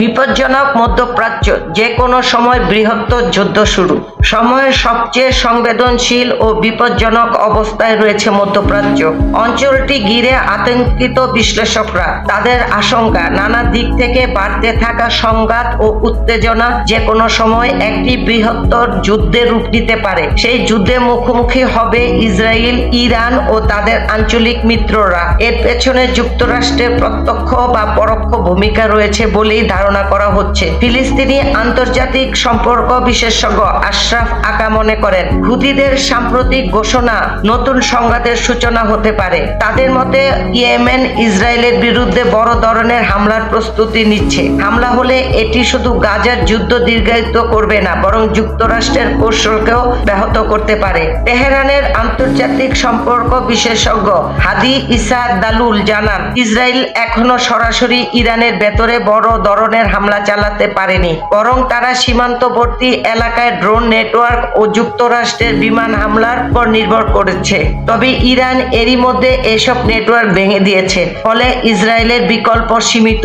বিপজ্জনক মধ্যপ্রাচ্য যে কোনো সময় বৃহত্তর যুদ্ধ শুরু। সময়ের সবচেয়ে সংবেদনশীল ও বিপজ্জনক অবস্থায় রয়েছে মধ্যপ্রাচ্য। অঞ্চলটি ঘিরে আতঙ্কিত বিশ্লেষকরা। তাদের আশঙ্কা, নানা দিক থেকে বাড়তে থাকা সংঘাত ও উত্তেজনা যে কোনো সময় একটি বৃহত্তর যুদ্ধে রূপ নিতে পারে। সেই যুদ্ধে মুখোমুখি হবে ইসরায়েল, ইরান ও তাদের আঞ্চলিক মিত্ররা। এর পেছনে যুক্তরাষ্ট্রের প্রত্যক্ষ বা পরোক্ষ ভূমিকা রয়েছে বলেই ধারণা করা হচ্ছে। ফিলিস্তিনি আন্তর্জাতিক সম্পর্ক বিশেষজ্ঞ আশরাফ আকা মনে করেন, হুদিদের সাম্প্রতিক ঘোষণা নতুন সংঘাতের সূচনা হতে পারে। তাদের মতে, ইয়েমেন ইসরায়েলের বিরুদ্ধে বড় ধরনের হামলার প্রস্তুতি নিচ্ছে। হামলা হলে এটি শুধু গাজার যুদ্ধ দীর্ঘায়িত করবে না, বরং যুক্তরাষ্ট্রের কৌশলকেও ব্যাহত করতে পারে। তেহরানের আন্তর্জাতিক সম্পর্ক বিশেষজ্ঞ হাদি ইসা দালুল জানান, ইসরায়েল এখনও সরাসরি ইরানের ভেতরে বড় ধরনের হামলা চালাতে পারেনি। বরং তারা সীমান্তবর্তী এলাকায় ড্রোন নেটওয়ার্ক ও যুক্তরাষ্ট্রের বিমান হামলার উপর নির্ভর করেছে। তবে ইরান এরই মধ্যে এসব নেটওয়ার্ক ভেঙে দিয়েছে, ফলে ইসরায়েলের বিকল্প সীমিত।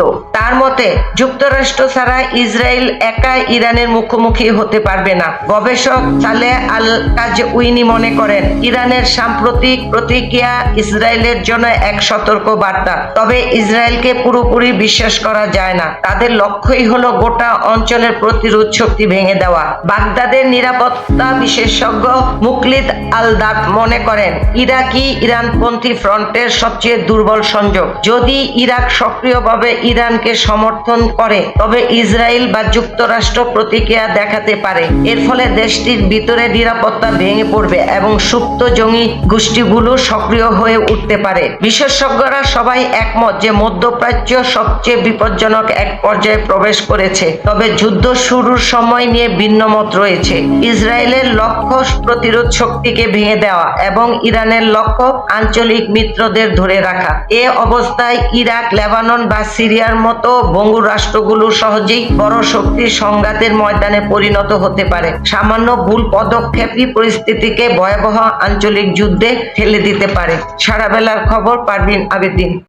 তার মতে, যুক্তরাষ্ট্র ছাড়া ইসরায়েল একা ইরানের মুখোমুখি হতে পারবে না। গবেষক সালে আল কাজ উইনি মনে করেন, ইরানের সাম্প্রতিক প্রতিক্রিয়া ইসরায়েলের জন্য এক সতর্ক বার্তা। তবে ইসরায়েলকে পুরোপুরি বিশ্বাস করা যায় না। তাদের লক্ষ্যই হলো গোটা অঞ্চলের প্রতিরোধ শক্তি ভেঙে দেওয়া। বাগদাদের নিরাপত্তা বিশেষজ্ঞ মুকলিদ আল দাত মনে করেন, ইরাকি ইরানপন্থী ফ্রন্টের সবচেয়ে দুর্বল সংযোগ। যদি ইরাক সক্রিয়ভাবে ইরানকে সমর্থন করে, তবে ইসরায়েল বা যুক্তরাষ্ট্র প্রতিক্রিয়া দেখাতে পারে। এর ফলে দেশটির ভিতরে নিরাপত্তা ভেঙে পড়বে এবং সুপ্ত জঙ্গি গোষ্ঠীগুলো সক্রিয় হয়ে উঠতে পারে। বিশেষজ্ঞরা সবাই একমত যে মধ্যপ্রাচ্য সবচেয়ে বিপজ্জনক এক পর্যায়ে প্রবেশ করেছে, তবে যুদ্ধ শুরুর সময় নিয়ে ভিন্ন মত রয়েছে। ইসরায়েলের লক্ষ্য প্রতিরোধ শক্তিকে ভেঙে দেওয়া এবং ইরানের লক্ষ্য আঞ্চলিক মিত্রদের ধরে রাখা। এ অবস্থায় ইরাক, লেবানন বা সিরিয়ার মতো বঙ্গু রাষ্ট্রগুলো সহজেই বড় শক্তির সংঘাতের ময়দানে পরিণত হতে পারে। সামান্য ভুল পদক্ষেপই পরিস্থিতিকে ভয়াবহ আঞ্চলিক যুদ্ধে ঠেলে দিতে পারে। সারা বেলার খবর পারভিন আবেদিন।